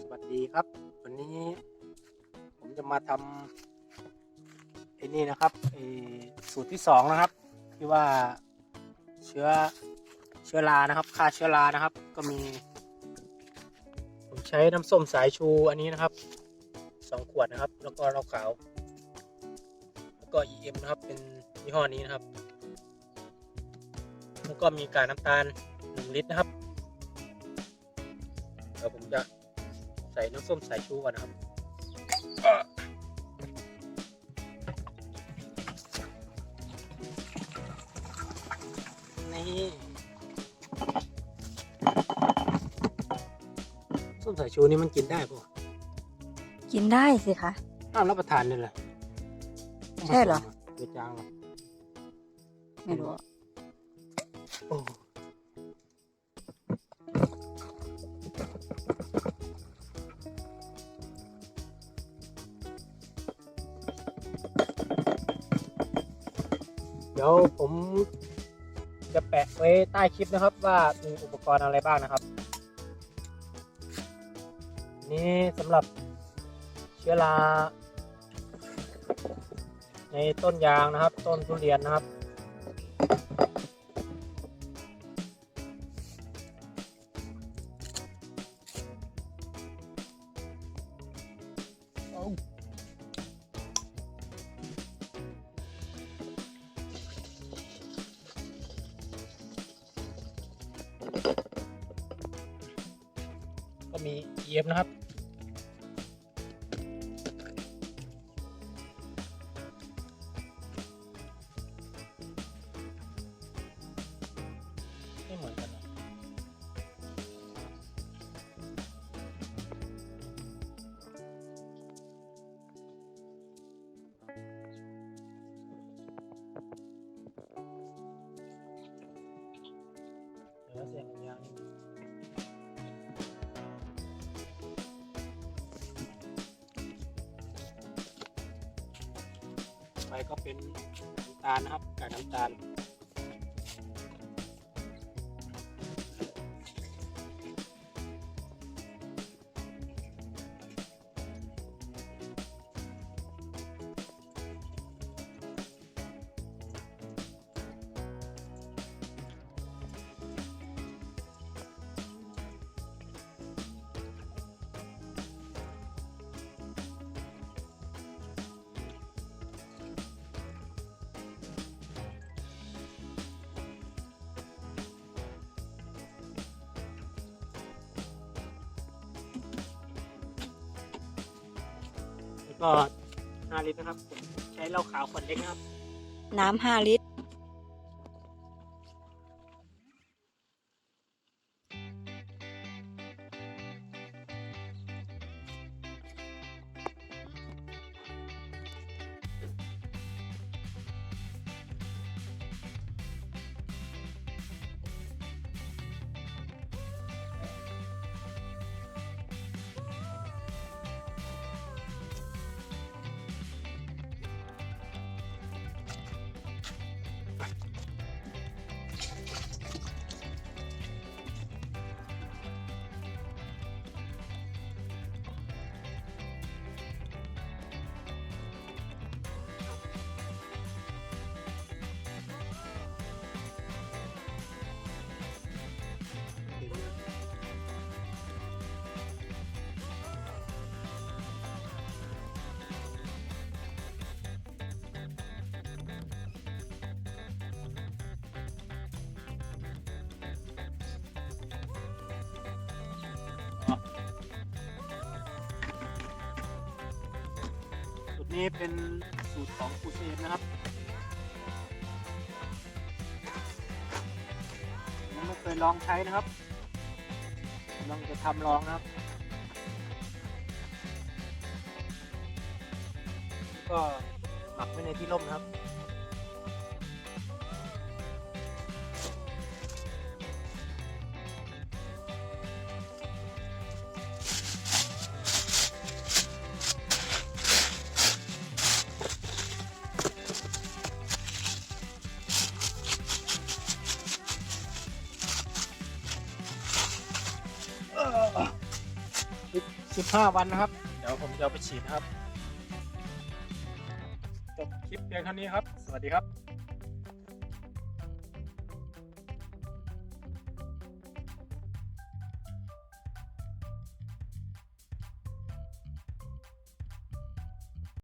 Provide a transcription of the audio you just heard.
สวัสดีครับ วันนี้ผมจะมาทำไอ้นี่นะครับไอ้สูตรที่สองนะครับ ที่ว่าเชื้อเชื้อรานะครับฆ่าเชื้อรานะครับ ก็มี ผมใช้น้ำส้มสายชูอันนี้นะครับสองขวดนะครับ แล้วก็เหล้าขาว แล้วก็ EM นะครับ เป็นยี่ห้อนี้นะครับ แล้วก็มีกากน้ำตาลหนึ่งลิตรนะครับ ดี๋ยวผมจะใส่น้ำส้มสายชูก่อนนะครับนี่ส้มสายชูนี่มันกินได้ปะกินได้สิคะห้ามรับประทานเลยเหรอใช่เหรอเดือดจางเหรอไม่รู้โอ้ ดี๋ยวผมจะแปะไว้ใต้คลิปนะครับ ว่ามีอุปกรณ์อะไรบ้างนะครับ นี่สำหรับเชื้อราในต้นยางนะครับ ต้นทุเรียนนะครับ มี EF นะครับ ไม่เหมือนกันนะเดี๋ยวเสียงยางนี่ ไปก็เป็นน้ำตาลนะครับกากน้ำตาล แล้วก็5ลิตรนะครับผมใช้เหล้าขาวขวดเล็กนะครับ น้ำห้าลิตร นี่เป็นสูตรของครูเซนนะครับยังไม่เคยลองใช้นะครับกำลังจะทำลองนะครับ ก็หมักไว้ในที่ร่มนะครับ 15วันนะครับ เดี๋ยวผมจะเอาไปฉีดนะครับ จบคลิปเพียงเท่านี้ครับ สวัสดีครับ